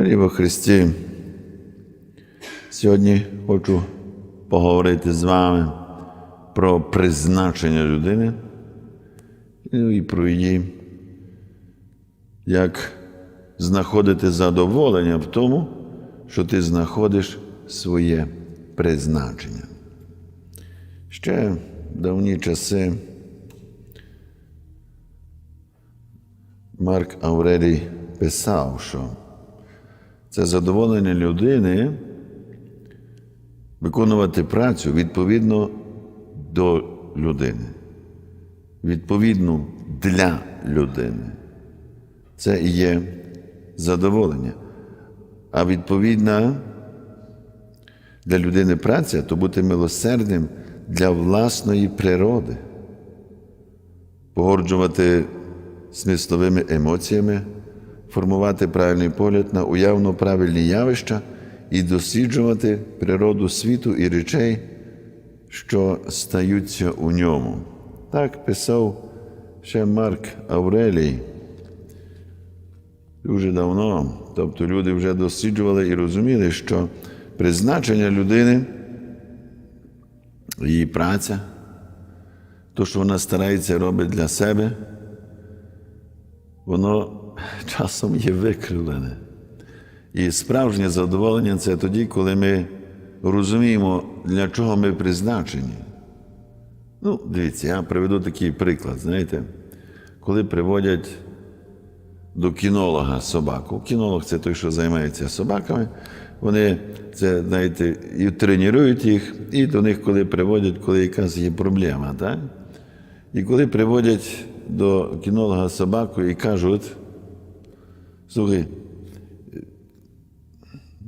Дорогі во Христі, сьогодні хочу поговорити з вами про призначення людини ну, і про її, як знаходити задоволення в тому, що ти знаходиш своє призначення. Ще в давні часи Марк Аврелій писав, що це задоволення людини виконувати працю відповідно до людини, відповідно для людини. Це і є задоволення. А відповідна для людини праця то бути милосердним для власної природи, погоджувати смисловими емоціями, формувати правильний погляд на уявно правильні явища і досліджувати природу світу і речей, що стаються у ньому. Так писав ще Марк Аврелій. Дуже давно, тобто люди вже досліджували і розуміли, що призначення людини, її праця, то, що вона старається робити для себе, воно часом є викривлене. І справжнє задоволення це тоді, коли ми розуміємо, для чого ми призначені. Ну, дивіться, я приведу такий приклад. Знаєте, коли приводять до кінолога собаку. Кінолог це той, що займається собаками. Вони це, знаєте, і тренують їх, і до них, коли приводять, коли якась є проблема. Так? І коли приводять до кінолога собаку і кажуть, слухай,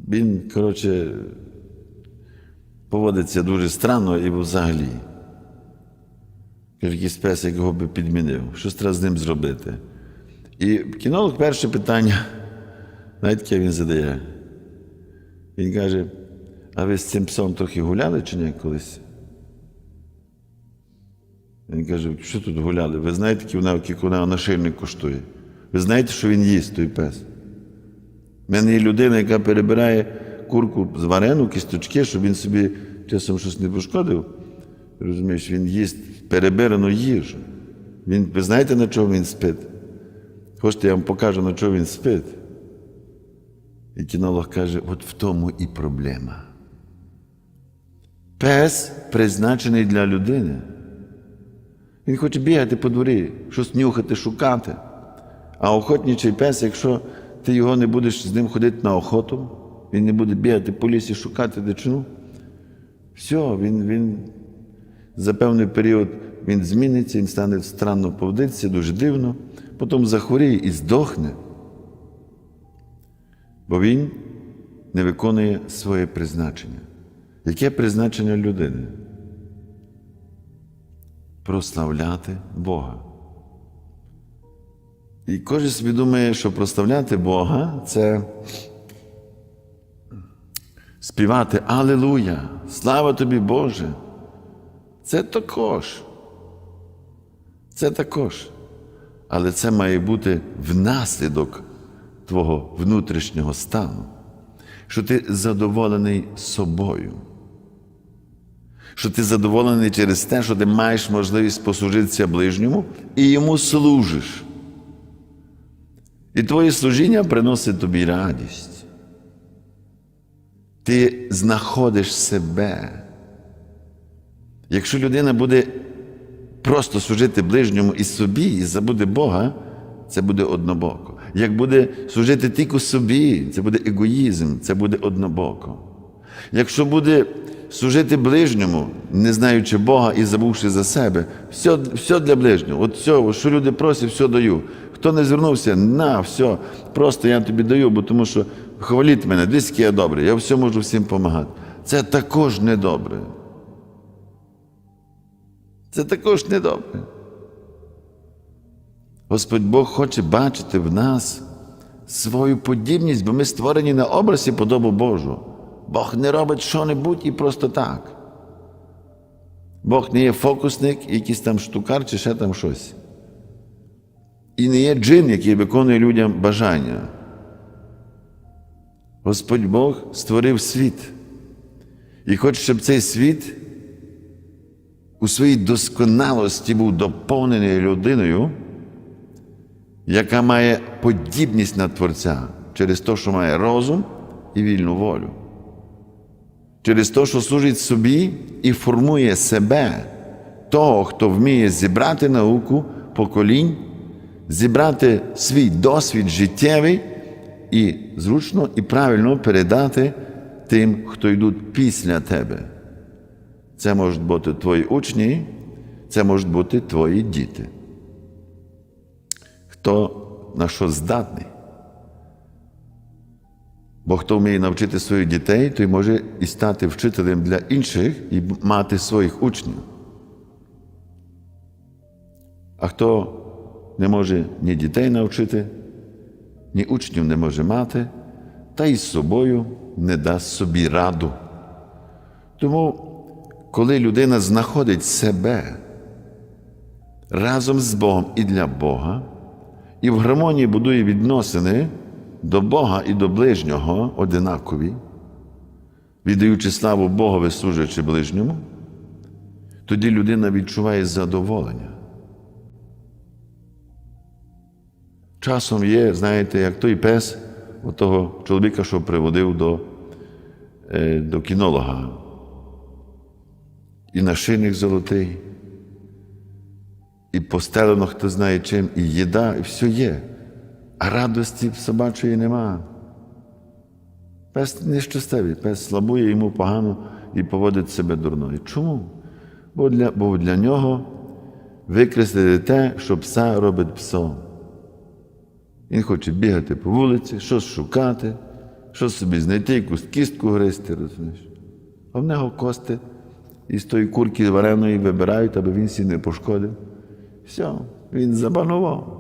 він, коротше, поводиться дуже странно і взагалі. Якийсь пес, якого би підмінив. Щось треба з ним зробити. І кінолог перше питання, знаєте, яке він задає. Він каже: а ви з цим псом трохи гуляли чи ні колись? Він каже, що тут гуляли? Ви знаєте, який вона, вона нашильник коштує? Ви знаєте, що він їсть, той пес? У мене є людина, яка перебирає курку з варену, кісточки, щоб він собі часом щось не пошкодив. Розумієш, він їсть перебирану їжу. Він, ви знаєте, на чому він спить? Хочете, я вам покажу, на чому він спить. І кінолог каже, от в тому і проблема. Пес призначений для людини. Він хоче бігати по дворі, щось нюхати, шукати. А охотничий пес, якщо ти його не будеш з ним ходити на охоту, він не буде бігати по лісі, шукати дичину, все, він, він за певний період він зміниться, він стане странно поводитися, дуже дивно, потім захворіє і здохне. Бо він не виконує своє призначення. Яке призначення людини? Прославляти Бога. І кожен собі думає, що прославляти Бога це співати Аллилуйя! Слава тобі, Боже! Це також. Це також. Але це має бути внаслідок твого внутрішнього стану, що ти задоволений собою, що ти задоволений через те, що ти маєш можливість послужитися ближньому і йому служиш. І твоє служіння приносить тобі радість. Ти знаходиш себе. Якщо людина буде просто служити ближньому і собі, і забуде Бога, це буде однобоко. Як буде служити тільки собі, це буде егоїзм, це буде однобоко. Якщо буде служити ближньому, не знаючи Бога і забувши за себе, все все для ближнього. От все, що люди просять, все даю. Хто не звернувся, на, все, просто я тобі даю, бо тому що хваліть мене, десь я добрий, я все можу всім допомагати. Це також недобре. Це також недобре. Господь Бог хоче бачити в нас свою подібність, бо ми створені на образі подобу Божу. Бог не робить що-небудь і просто так. Бог не є фокусник, якийсь там штукар чи ще там щось. І не є джин, який виконує людям бажання. Господь Бог створив світ і хоче, щоб цей світ у своїй досконалості був доповнений людиною, яка має подібність на Творця через те, що має розум і вільну волю. Через те, що служить собі і формує себе, того, хто вміє зібрати науку поколінь, зібрати свій досвід життєвий і зручно і правильно передати тим, хто йдуть після тебе. Це можуть бути твої учні, це можуть бути твої діти. Хто на що здатний? Бо хто вміє навчити своїх дітей, той може і стати вчителем для інших і мати своїх учнів. А хто не може ні дітей навчити, ні учнів не може мати, та й з собою не дасть собі раду. Тому, коли людина знаходить себе разом з Богом і для Бога, і в гармонії будує відносини до Бога і до ближнього одинакові, віддаючи славу Богові, служачи ближньому, тоді людина відчуває задоволення. Часом є, знаєте, як той пес того чоловіка, що приводив до, е, до кінолога. І нашийник золотий, і постелено, хто знає чим, і їда, і все є. А радості собачої нема. Пес нещастивий, пес слабує, йому погано і поводить себе дурно. І Чому? Бо для, бо для нього викреслили те, що пса робить псом. Він хоче бігати по вулиці, щось шукати, щось собі знайти, якусь кістку гристи, розумієш. А в нього кости із тої курки вареної вибирають, аби він сі не пошкодив. Все, він забанував.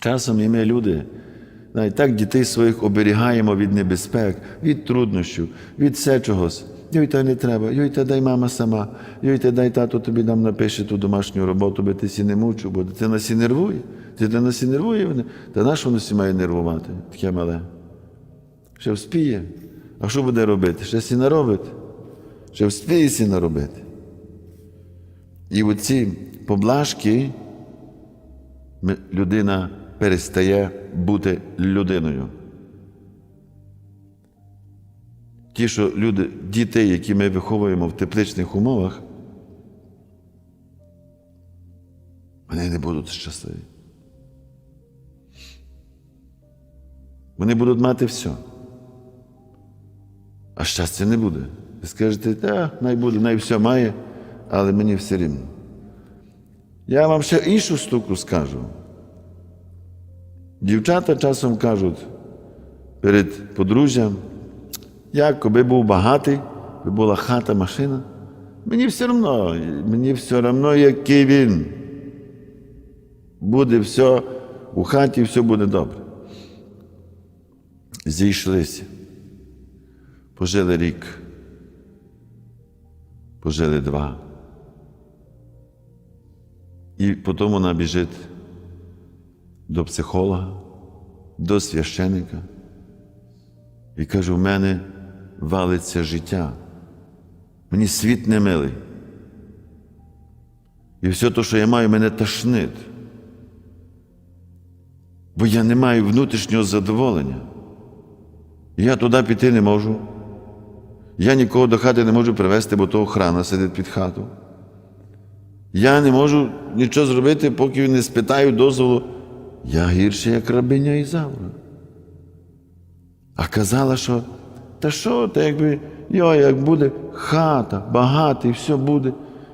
Часом і ми люди, навіть так дітей своїх оберігаємо від небезпек, від труднощів, від все чогось. Йой, та не треба, йой, та дай мама сама, йой, та дай тато тобі нам напише ту домашню роботу, би ти сі не мучив, бо дитина сі нервує. Дитина сі нервує, вона. та на що воно сі має нервувати, таке мале? Ще вспіє. А що буде робити? Ще сі наробить. Ще вспіє сі наробити. І оці поблажки людина перестає бути людиною. Ті, що люди, дітей, які ми виховуємо в тепличних умовах, вони не будуть щасливі. Вони будуть мати все. А щастя не буде. Ви скажете, та, най буде, най все має, але мені все рівно. Я вам ще іншу штуку скажу. Дівчата часом кажуть перед подружжям, як коли був багатий, би була хата, машина. Мені все одно, мені все одно, який він. Буде все у хаті, все буде добре. Зійшлися. Пожили рік. Пожили два. І потім вона біжить до психолога, до священика і каже: у мене валиться життя. Мені світ не милий. І все те, що я маю, мене тошнить. Бо я не маю внутрішнього задоволення. Я туди піти не можу. Я нікого до хати не можу привезти, бо то охрана сидить під хату. Я не можу нічого зробити, поки не спитаю дозволу. Я гірше, як рабиня Ізавра. А казала, що та що, та якби йо, як буде хата, багатий, все буде.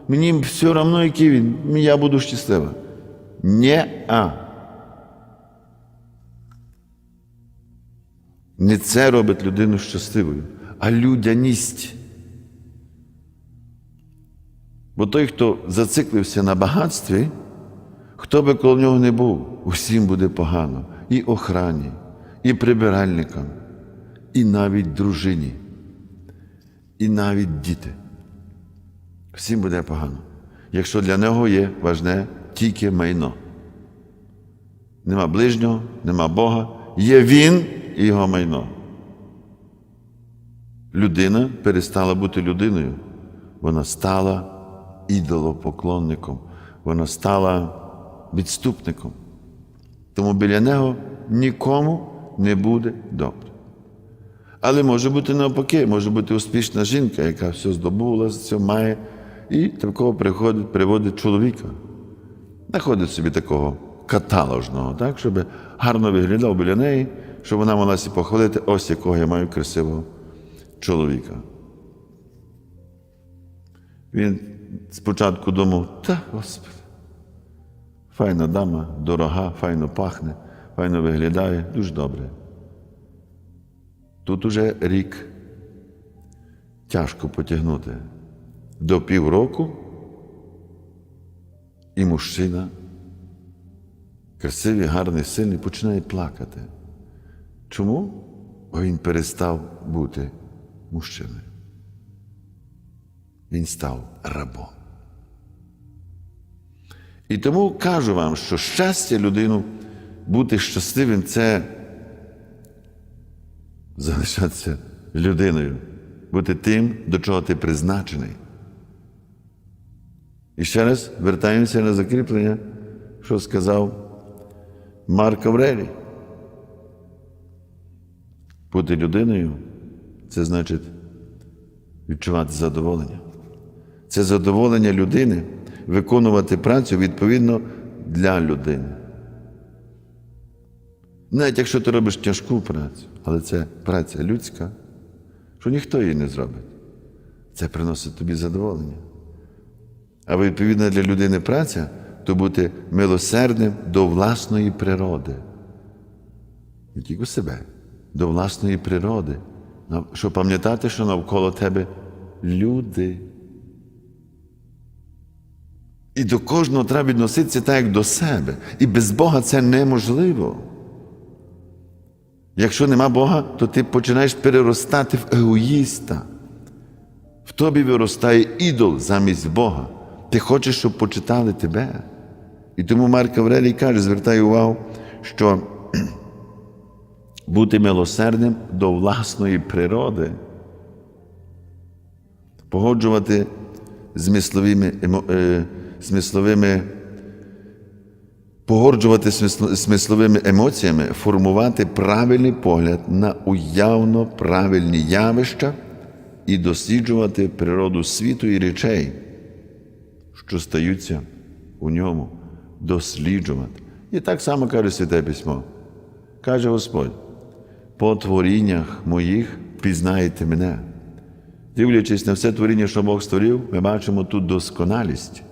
Мені все одно, який він, я буду щаслива. Нє-а. Не це робить людину щасливою, а людяність. Бо той, хто зациклився на багатстві, хто би коло нього не був, усім буде погано. І охрані, і прибиральникам, і навіть дружині, і навіть діти. Всім буде погано. Якщо для нього є важне тільки майно. Нема ближнього, нема Бога, є він і його майно. Людина перестала бути людиною. Вона стала ідолопоклонником, вона стала відступником. Тому біля нього нікому не буде добре. Але може бути навпаки, може бути успішна жінка, яка все здобула, все має, і такого приходить, приводить чоловіка. Знаходить собі такого каталожного, так, щоб гарно виглядав біля неї, щоб вона могла сі похвалити, ось якого я маю красивого чоловіка. Він спочатку думав, та, Господи, файна дама, дорога, файно пахне, файно виглядає, дуже добре. Тут уже рік тяжко потягнути. До півроку і мужчина, красивий, гарний, сильний, починає плакати. Чому? Бо він перестав бути мужчиною. Він став рабом. І тому кажу вам, що щастя людину бути щасливим це залишатися людиною, бути тим, до чого ти призначений. І ще раз вертаємося на закріплення, що сказав Марк Аврелій. Бути людиною це значить відчувати задоволення. Це задоволення людини виконувати працю відповідно для людини. Навіть якщо ти робиш тяжку працю, але це праця людська, що ніхто її не зробить. Це приносить тобі задоволення. А відповідна для людини праця то бути милосердним до власної природи. Не тільки себе, до власної природи. Щоб пам'ятати, що навколо тебе люди. І до кожного треба відноситися так, як до себе. І без Бога це неможливо. Якщо нема Бога, то ти починаєш переростати в егоїста. В тобі виростає ідол замість Бога. Ти хочеш, щоб почитали тебе. І тому Марк Аврелій каже, звертає увагу, що бути милосердним до власної природи, погоджувати змисловими, емо, погоджувати смисловими емоціями, формувати правильний погляд на уявно правильні явища і досліджувати природу світу і речей, що стаються у ньому, досліджувати. І так само каже Святе Письмо. Каже Господь, по творіннях моїх пізнаєте мене. Дивлячись на все творіння, що Бог створив, ми бачимо тут досконалість.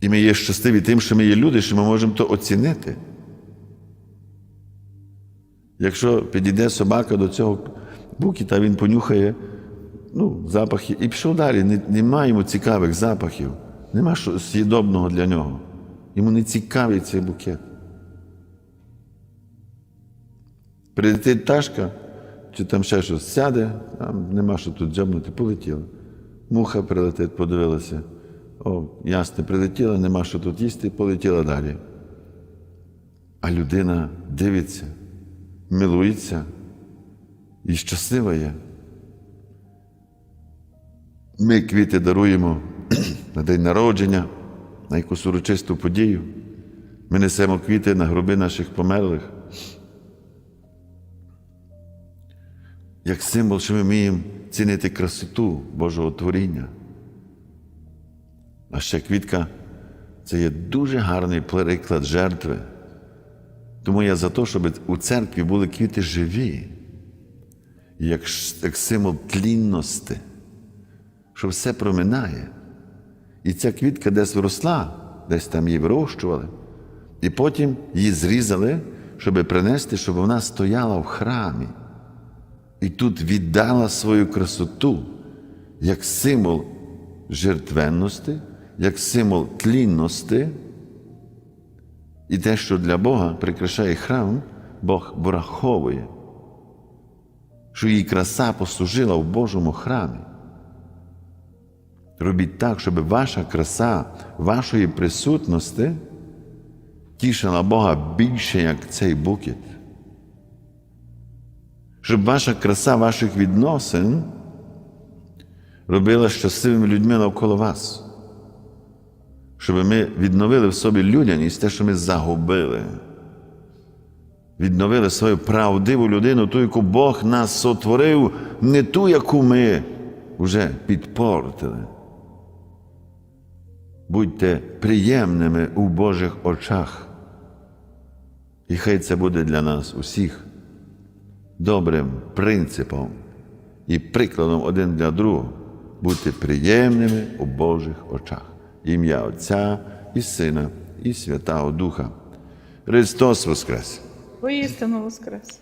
І ми є щасливі тим, що ми є люди, що ми можемо то оцінити. Якщо підійде собака до цього букіта, він понюхає ну, запахи і пішов далі. Не, Немає йому цікавих запахів, нема що з'їдобного для нього. Йому не цікавий цей букет. Прилетить пташка, чи там ще щось сяде, там нема що тут дзьобнути, полетіло. Муха прилетить, подивилася. О, ясно, прилетіла, нема що тут їсти, полетіла далі. А людина дивиться, милується і щаслива є. Ми квіти даруємо на день народження, на якусь урочисту подію. Ми несемо квіти на гроби наших померлих. Як символ, що ми вміємо цінити красоту Божого творіння. А ще квітка це є дуже гарний приклад жертви. Тому я за те, щоб у церкві були квіти живі, як, як символ тлінності, що все проминає. І ця квітка десь виросла, десь там її вирощували, і потім її зрізали, щоб принести, щоб вона стояла в храмі. І тут віддала свою красоту як символ жертвенності, як символ тлінності. І те, що для Бога прикрашає храм, Бог враховує, що її краса послужила в Божому храмі. Робіть так, щоб ваша краса, вашої присутності тішила Бога більше, як цей букет. Щоб ваша краса ваших відносин робила щасливими людьми навколо вас. Щоб ми відновили в собі людяність, те, що ми загубили. Відновили свою правдиву людину, ту, яку Бог нас сотворив, не ту, яку ми вже підпортили. Будьте приємними у Божих очах. І хай це буде для нас усіх добрим принципом і прикладом один для другого бути приємними у Божих очах. Ім'я Отця і Сина, і Святого Духа. Христос Воскрес! Воістину воскрес.